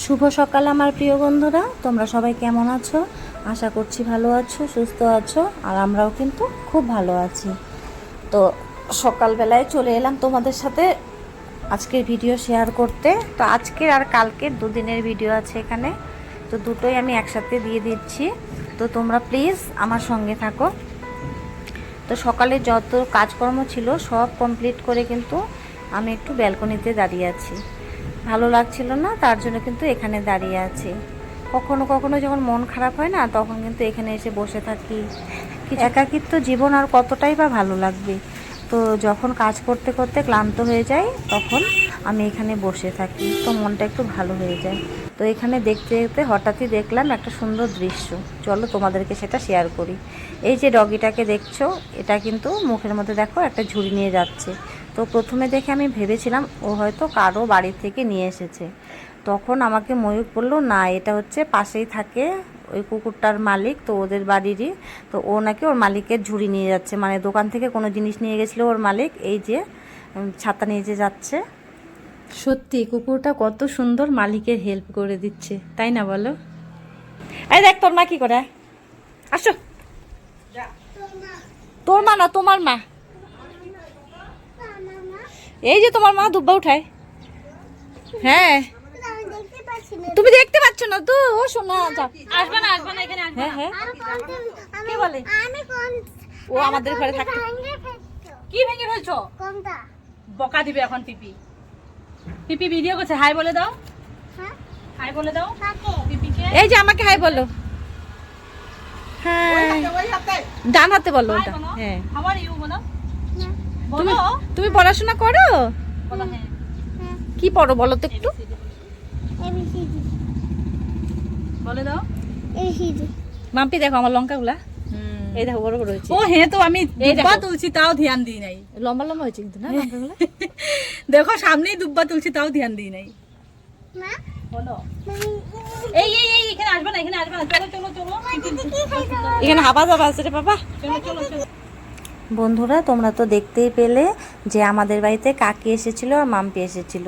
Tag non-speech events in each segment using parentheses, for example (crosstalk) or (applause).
শুভ সকাল আমার প্রিয় বন্ধুরা। তোমরা সবাই কেমন আছো? আশা করছি ভালো আছো, সুস্থ আছো, আর আমরাও কিন্তু খুব ভালো আছি। তো সকালবেলায় চলে এলাম তোমাদের সাথে আজকের ভিডিও শেয়ার করতে। তো আজকের আর কালকের দুদিনের ভিডিও আছে এখানে। তো দুটোই আমি একসাথে দিয়ে দিচ্ছি। তো তোমরা প্লিজ আমার সঙ্গে থাকো। তো সকালে যত কাজকর্ম ছিল সব কমপ্লিট করে কিন্তু আমি একটু ব্যালকনিতে দাঁড়িয়ে আছি। ভালো লাগছিল না তার জন্য কিন্তু এখানে দাঁড়িয়ে আছি। কখনো কখনো যখন মন খারাপ হয় না তখন কিন্তু এখানে এসে বসে থাকি। একাকিত্ব জীবন আর কতটাই বা ভালো লাগবে? তো যখন কাজ করতে করতে ক্লান্ত হয়ে যায় তখন আমি এখানে বসে থাকি। তো মনটা একটু ভালো হয়ে যায়। তো এখানে দেখতে দেখতে হঠাৎই দেখলাম একটা সুন্দর দৃশ্য। চলো তোমাদেরকে সেটা শেয়ার করি। এই যে ডগিটাকে দেখছ এটা কিন্তু মুখের মধ্যে দেখো একটা ঝুড়ি নিয়ে যাচ্ছে। তো প্রথমে দেখে আমি ভেবেছিলাম ও হয়তো কারও বাড়ি থেকে নিয়ে এসেছে। তখন আমাকে ময়ূর বলল না এটা হচ্ছে পাশেই থাকে ওই কুকুরটার মালিক তো ওদের বাড়িরই। তো ও নাকি ওর মালিকের ঝুড়ি নিয়ে যাচ্ছে। মানে দোকান থেকে কোনো জিনিস নিয়ে গেছিল ওর মালিক এই যে ছাতা নিয়ে যে যাচ্ছে। সত্যি কুকুরটা কত সুন্দর মালিকের হেল্প করে দিচ্ছে তাই না বলো? এই দেখ তোর মা কি করে? আসো। তোর মা না তোমার মা। এই যে তোমার মা দুব্বা উঠায়। হ্যাঁ। তুমি দেখতে পাচ্ছ না তো? ও শোনা আসবে না আসবে না এখানে আসবে হ্যাঁ হ্যাঁ। কে বলে? আমি কোন ও আমাদের ঘরে থাকে কি ভেঙে ফেলছো? কোনটা? বকা দিবে এখন পিপি। পিপি ভিডিও করছে। হাই বলে দাও। হ্যাঁ? হাই বলে দাও। পিপিকে। এই যে আমাকে হাই বলো। হ্যাঁ ডান হাতে বলো ওটা। হ্যাঁ। হাওয়ার ইউ বলো। বলো। তুমি পড়াশোনা করো? বলো হ্যাঁ। হ্যাঁ কি পড়ো বলো তো একটু? বলে দাও। মাম্পি দেখো আমার লঙ্কাগুলা। এই দেখো বড় বড় হয়েছে। ও হ্যাঁ তো আমি দুব্বা তুলছি তাও ধ্যান দিই নাই। লম্বা লম্বা হয়েছে কিন্তু না লঙ্কাগুলা? (laughs) দেখো সামনেই দুব্বা তুলছি তাও ধ্যান দিই নাই। মা? বলো। এই এই এই এখানে আসবে না এখানে আসবে না। চলো চলো চলো। এখানে হাবা যাবা আছে রে বাবা। চলো চলো চলো। বন্ধুরা, তোমরা তো দেখতেই পেলে যে আমাদের বাড়িতে কাকি এসেছিল আর মাম্পি এসেছিল।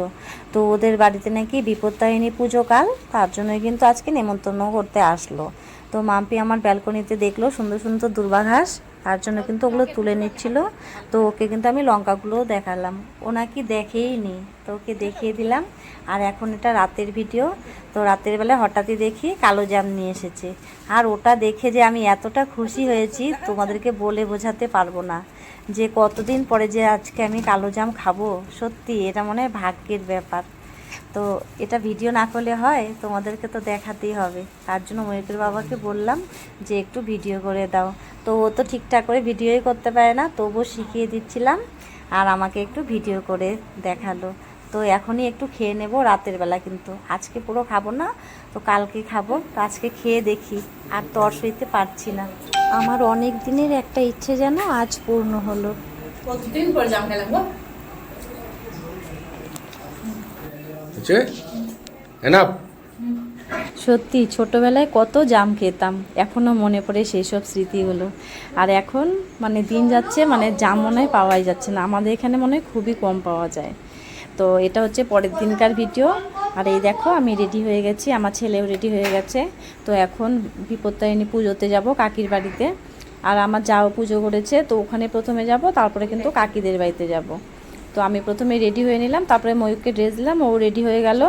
তো ওদের বাড়িতে নাকি বিপত্তায়নী পুজো কাল, তার জন্যই কিন্তু আজকে নেমন্তন্ন করতে আসলো। তো মাম্পি আমার ব্যালকনিতে দেখল সুন্দর সুন্দর দুর্বা ঘাস তার জন্য কিন্তু ওগুলো তুলে নিচ্ছিল। তো ওকে কিন্তু আমি লঙ্কাগুলোও দেখালাম। ও নাকি দেখেই নি তো ওকে দেখিয়ে দিলাম। আর এখন এটা রাতের ভিডিও। তো রাতের বেলা হঠাৎই দেখি কালো জাম নিয়ে এসেছে। আর ওটা দেখে যে আমি এতটা খুশি হয়েছি, তোমাদেরকে বলে বোঝাতে পারব না। যে কতদিন পরে যে আজকে আমি কালো জাম খাব, সত্যি এটা মনে হয় ভাগ্যের ব্যাপার। তো এটা ভিডিও না করলে হয়, তোমাদেরকে তো দেখাতেই হবে। তার জন্য ময়ূকের বাবাকে বললাম যে একটু ভিডিও করে দাও। তো ও তো ঠিকঠাক করে ভিডিওই করতে পারে না তবুও শিখিয়ে দিচ্ছিলাম আর আমাকে একটু ভিডিও করে দেখাল। তো এখনই একটু খেয়ে নেব রাতের বেলা কিন্তু। আজকে পুরো খাব না তো কালকে খাব। তো আজকে খেয়ে দেখি আর তর সইতে পারছি না। আমার অনেক দিনের একটা ইচ্ছে যেন আজ পূর্ণ হলো। কতদিন পর জাম খেলাম গো? এনাফ সত্যি, ছোটবেলায় কত জাম খেতাম এখনও মনে পড়ে সেই সব স্মৃতিগুলো। আর এখন মানে দিন যাচ্ছে মানে জাম মনে হয় পাওয়াই যাচ্ছে না। আমাদের এখানে মনে হয় খুবই কম পাওয়া যায়। তো এটা হচ্ছে পরের দিনকার ভিডিও। আর এই দেখো, আমি রেডি হয়ে গেছি, আমার ছেলেও রেডি হয়ে গেছে। তো এখন বিপত্তারিণী পুজোতে যাব কাকির বাড়িতে। আর আমার যাও পুজো করেছে, তো ওখানে প্রথমে যাব, তারপরে কিন্তু কাকিদের বাড়িতে যাব। তো আমি প্রথমে রেডি হয়ে নিলাম, তারপরে ময়ূরকে ড্রেস দিলাম, ও রেডি হয়ে গেল।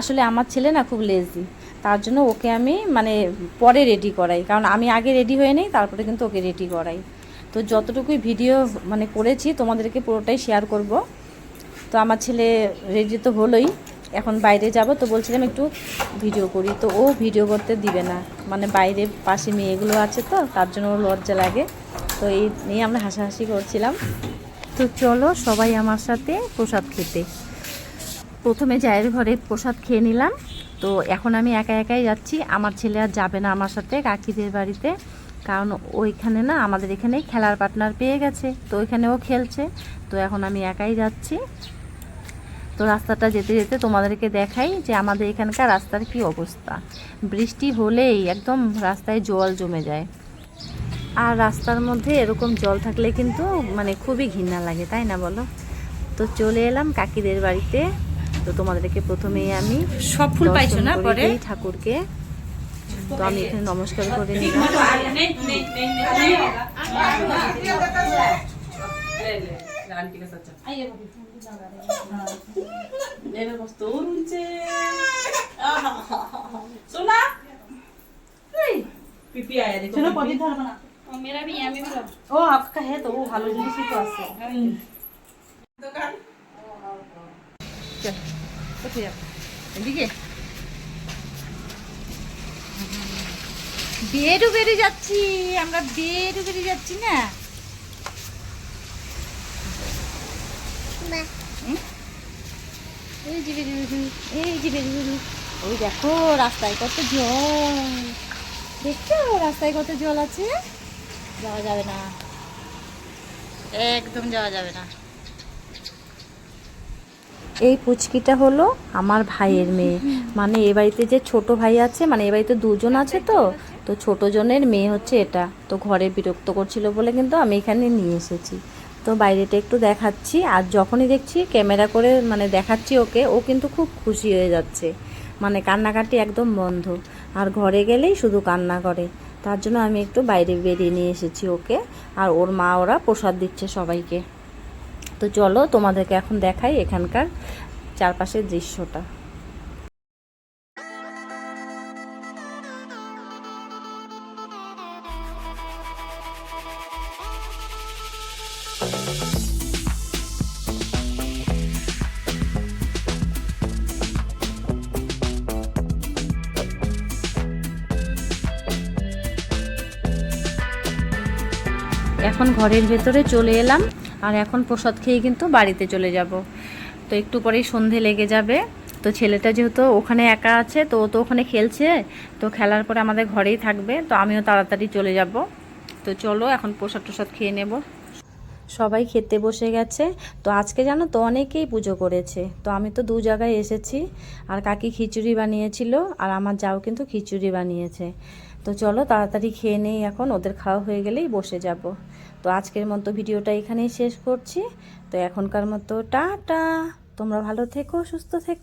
আসলে আমার ছেলে না খুব লেজি তার জন্য ওকে আমি মানে পরে রেডি করাই। কারণ আমি আগে রেডি হয়ে নিই, তারপরে কিন্তু ওকে রেডি করাই। তো যতটুকুই ভিডিও মানে করেছি, তোমাদেরকে পুরোটাই শেয়ার করব। তো আমার ছেলে রেডি তো হলোই, এখন বাইরে যাব। তো বলছিলাম একটু ভিডিও করি। তো ও ভিডিও করতে দিবে না। মানে বাইরে পাশে মেয়েগুলো আছে তো, তার জন্য ওর লজ্জা লাগে। তো এই নিয়ে আমরা হাসাহাসি করছিলাম। তো চলো সবাই আমার সাথে প্রসাদ খেতে। প্রথমে জায়ের ঘরে প্রসাদ খেয়ে নিলাম। তো এখন আমি একা একাই যাচ্ছি। আমার ছেলে আর যাবে না আমার সাথে কাকিদের বাড়িতে। কারণ ওইখানে না আমাদের এখানেই খেলার পার্টনার পেয়ে গেছে। তো ওইখানে ও খেলছে। তো এখন আমি একাই যাচ্ছি। তো রাস্তাটা যেতে যেতে তোমাদেরকে দেখাই যে আমাদের এখানকার রাস্তার কি অবস্থা। বৃষ্টি হলেই একদম রাস্তায় জল জমে যায়। আর রাস্তার মধ্যে এরকম জল থাকলে কিন্তু মানে খুবই ঘৃণা লাগে, তাই না বলো? তো চলে এলাম কাকিদের বাড়িতে। তো তোমাদেরকে প্রথমেই আমি সব ফুল পাইছো না পরে? ঠাকুরকে। তো আমি এখানে নমস্কার করে নিলাম। ও আপকা হ্যাঁ তো ভালো জিনিসই তো আছে। দোকান? চল কোথায় যাব এদিকে? বেরু বেরু যাচ্ছি আমরা বেরু বেরু যাচ্ছি না? এই যে বেরু বেরু এই যে বেরু বেরু ওই দেখো রাস্তায় কত জল। দেখছ রাস্তায় কত জল আছে? যাওয়া যাবে না। একদম যাওয়া যাবে না। এই পুচকিটা হলো আমার ভাইয়ের মেয়ে। মানে এ বাড়িতে যে ছোট ভাই আছে মানে এ বাড়িতে দুজন আছে তো তো ছোট জনের মেয়ে হচ্ছে এটা। তো ঘরে বিরক্ত করছিল বলে কিন্তু আমি এখানে নিয়ে এসেছি। তো বাইরেটা একটু দেখাচ্ছি, আর যখনই দেখছি ক্যামেরা করে মানে দেখাচ্ছি ওকে, ও কিন্তু খুব খুশি হয়ে যাচ্ছে। মানে কান্নাকাটি একদম বন্ধ। আর ঘরে গেলেই শুধু কান্না করে। তার জন্য আমি একটু বাইরে বেরিয়ে নিয়ে এসেছি ওকে, আর ওর মা ওরা প্রসাদ দিচ্ছে সবাইকে। তো চলো তোমাদেরকে এখন দেখাই এখানকার চারপাশের দৃশ্যটা। এখন ঘরের ভেতরে চলে এলাম। আর এখন প্রসাদ খেয়ে কিন্তু বাড়িতে চলে যাব। তো একটু পরেই সন্ধে লেগে যাবে। তো ছেলেটা যেহেতু ওখানে একা আছে, তো ও তো ওখানে খেলছে, তো খেলার পরে আমাদের ঘরেই থাকবে। তো আমিও তাড়াতাড়ি চলে যাব। তো চলো এখন প্রসাদ টসাদ খেয়ে নেব। সবাই খেতে বসে গেছে। তো আজকে জানো তো অনেকেই পুজো করেছে। তো আমি তো দু জায়গায় এসেছি। আর কাকি খিচুড়ি বানিয়েছিল, আর আমার যাও কিন্তু খিচুড়ি বানিয়েছে। তো চলো তাড়াতাড়ি খেয়ে নেই এখন। ওদের খাওয়া হয়ে গেলেই বসে যাব। তো আজকের মতো ভিডিওটা এখানেই শেষ করছি। তো এখনকার মতো টাটা। তোমরা ভালো থেকো, সুস্থ থেকো।